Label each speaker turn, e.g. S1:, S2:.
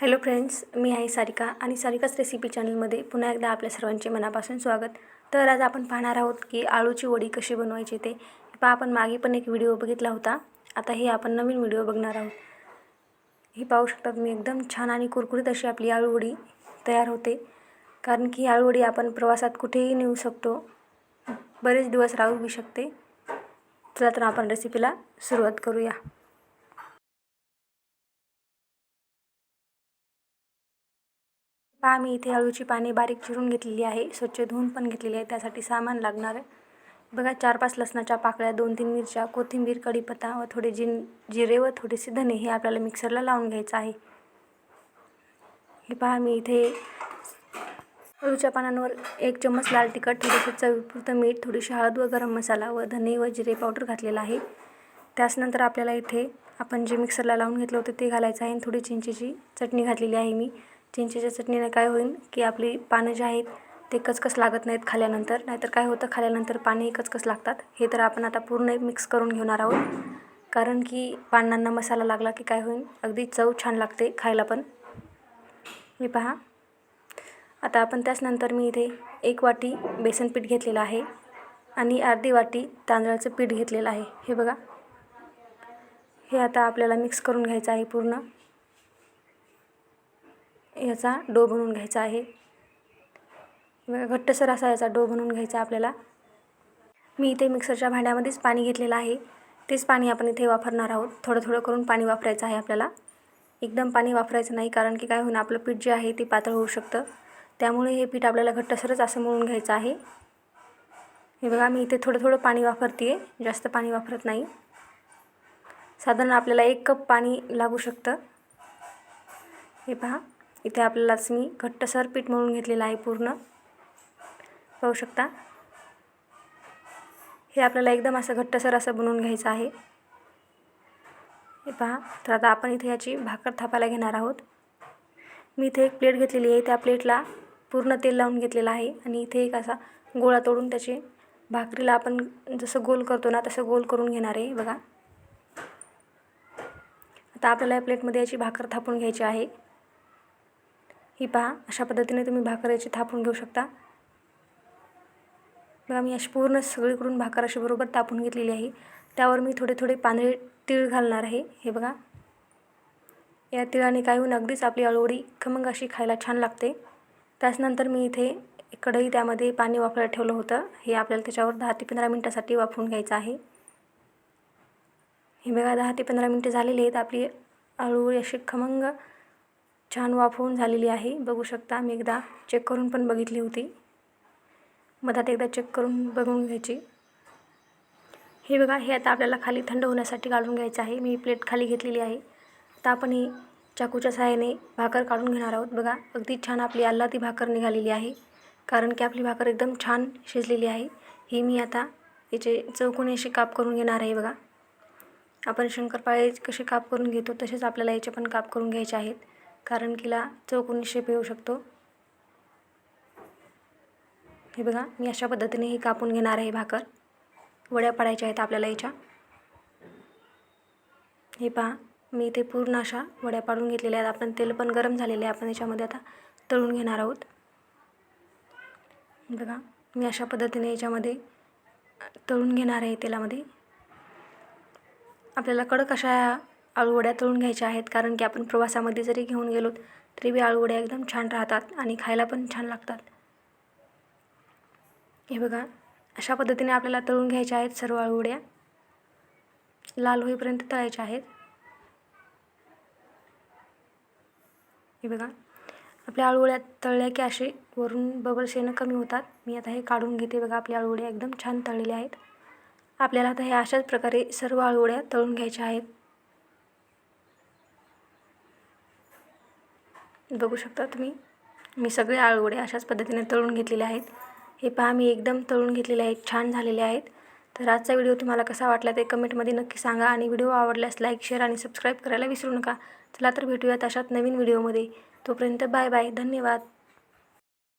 S1: Hello friends मी आहे सारिका आणि सारिकाच recipe चॅनलमध्ये पुन्हा एकदा आपल्या सर्वांचे मनापासून स्वागत. तर आज आपण पाहणार आहोत की आळूची वडी कशी बनवायची ते. पहा आपण मागे पण एक व्हिडिओ बघितला होता. आता हे आपण नवीन व्हिडिओ बघणार आहोत. हे पाहू शकतात मी एकदम छान आणि कुरकुरीत अशी आपली आळूवडी तयार होते. कारण की आळूवडी आपण प्रवासात कुठेही नेऊ शकतो. बरेच दिवस राहू बी शकते. चला तर आपण रेसिपीला सुरुवात करूया. पहा मी इथे हळूची पाने बारीक चिरून घेतलेली आहे. स्वच्छ धुवून पण घेतलेली आहे. त्यासाठी सामान लागणार आहे. बघा चार पाच लसणाच्या पाकळ्या दोन तीन मिरच्या कोथिंबीर कढीपत्ता व थोडे जिन जिरे व थोडेसे धने हे आपल्याला मिक्सरला लावून घ्यायचं आहे. हे पहा मी इथे अळूच्या पानांवर एक चम्मच लाल तिखट थोडेसे चवीपुरतं मीठ थोडीशी हळद व गरम मसाला व धने व जिरे पावडर घातलेला आहे. त्याचनंतर आपल्याला इथे आपण जे मिक्सरला लावून घेतलं होतं ते घालायचं आहे आणि थोडी चिंचेची चटणी घातलेली आहे मी. चिंचेच्या चटणीने काय होईल की आपली पानं जे आहेत ते कचकच लागत नाहीत खाल्यानंतर नाहीतर काय होतं खाल्यानंतर पाणी कचकच लागतात. हे तर आपण आता पूर्ण मिक्स करून घेणार आहोत. कारण की पानांना मसाला लागला की काय होईल अगदी चव छान लागते खायला पण. हे पहा. आता आपण त्याचनंतर मी इथे एक वाटी बेसन पीठ घेतलेलं आहे आणि अर्धी वाटी तांदळाचं पीठ घेतलेलं आहे. हे बघा. हे आता आपल्याला मिक्स करून घ्यायचं आहे पूर्ण. याचा डो बनवून घ्यायचा आहे. घट्टसर असा याचा डो बनवून घ्यायचा आपल्याला. मी इथे मिक्सरच्या भांड्यामध्येच पाणी घेतलेलं आहे. तेच पाणी आपण इथे वापरणार आहोत. थोडं थोडं करून पाणी वापरायचं आहे आपल्याला. एकदम पाणी वापरायचं नाही कारण की काय होईना आपलं पीठ जे आहे ते पातळ होऊ शकतं. त्यामुळे हे पीठ आपल्याला घट्टसरच असं मळून घ्यायचं आहे. हे बघा मी इथे थोडं थोडं पाणी वापरते आहे जास्त पाणी वापरत नाही. साधारण आपल्याला एक कप पाणी लागू शकतं. हे पहा. इथे आपल्यालाच मी घट्टसर पीठ मळून घेतलेलं आहे पूर्ण. पाहू शकता. हे आपल्याला एकदम असं घट्टसर असं बनवून घ्यायचं आहे. हे पहा. तर आता आपण इथे याची भाकर थापायला घेणार आहोत. मी इथे एक प्लेट घेतलेली आहे. त्या प्लेटला पूर्ण तेल लावून घेतलेलं आहे आणि इथे एक असा गोळा तोडून त्याचे भाकरीला आपण जसं गोल करतो ना तसं गोल करून घेणार आहे. बघा. आता आपल्याला या प्लेटमध्ये याची भाकर थापून घ्यायची आहे. ही पहा अशा पद्धतीने तुम्ही भाकऱ्याची थापून घेऊ शकता. बघा मी अशी पूर्ण सगळीकडून भाकर अशी बरोबर तापून घेतलेली आहे. त्यावर मी थोडे थोडे पांढरे तीळ घालणार आहे. हे बघा. या तिळाने काय होऊन अगदीच आपली अळवडी खमंग अशी खायला छान लागते. त्याचनंतर मी इथे कढई त्यामध्ये पाणी वापरायला ठेवलं होतं. हे आपल्याला त्याच्यावर दहा ते पंधरा मिनटासाठी वाफवून घ्यायचं आहे. हे बघा दहा ते पंधरा मिनटे झालेली आहेत. आपली अळूळी अशी खमंग छान वाफवून झालेली आहे. बघू शकता मी एकदा चेक करून पण बघितली होती. मधात एकदा चेक करून बघून घ्यायची. हे बघा हे आता आपल्याला खाली थंड होण्यासाठी काढून घ्यायचं आहे. मी प्लेट खाली घेतलेली आहे. आता आपण ही चाकूच्या सहाय्याने भाकर काढून घेणार आहोत. बघा अगदी छान आपली ती भाकर निघालेली आहे. कारण की आपली भाकर एकदम छान शिजलेली आहे. ही मी आता याचे चौकोनी अशी काप करून घेणार आहे बघा. आपण शंकरपाळे कसे काप करून घेतो तसेच आपल्याला याचे पण काप करून घ्यायचे आहेत. कारण किला चौकोनी शेप येऊ शकतो. हे बघा मी अशा पद्धतीने ही कापून घेणार आहे भाकर. वड्या पडायच्या आहेत आपल्याला याच्या. हे पहा मी इथे पूर्ण अशा वड्या पाडून घेतलेल्या आहेत. आपण तेल पण गरम झालेले आहे. आपण याच्यामध्ये आता तळून घेणार आहोत. बघा मी अशा पद्धतीने याच्यामध्ये तळून घेणार आहे तेलामध्ये. आपल्याला कडक अशा आळूवड्या तळून घ्यायच्या आहेत. कारण की आपण प्रवासामध्ये जरी घेऊन गेलो तरी बी आळूवड्या एकदम छान राहतात आणि खायला पण छान लागतात. हे बघा अशा पद्धतीने आपल्याला तळून घ्यायच्या आहेत सर्व आळूवड्या. लाल होईपर्यंत तळायच्या आहेत. हे बघा आपल्या आळूवड्या तळल्या की असे वरून बबल्स येणं कमी होतात. मी आता हे काढून घेते बघा आपल्या आळूवड्या एकदम छान तळलेल्या आहेत. आपल्याला आता हे अशाच प्रकारे सर्व आळूवड्या तळून घ्यायच्या आहेत. बघू शकता तुम्ही. मी सगळे आळूवडे अशाच पद्धतीने तळून घेतलेले आहेत. हे पहा मी एकदम तळून घेतलेले आहेत छान झालेले आहेत. तर आजचा व्हिडिओ तुम्हाला कसा वाटला ते कमेंटमध्ये नक्की सांगा आणि व्हिडिओ आवडल्यास लाईक शेअर आणि सबस्क्राईब करायला विसरू नका. चला तर भेटूयात अशात नवीन व्हिडिओमध्ये. तोपर्यंत बाय बाय. धन्यवाद.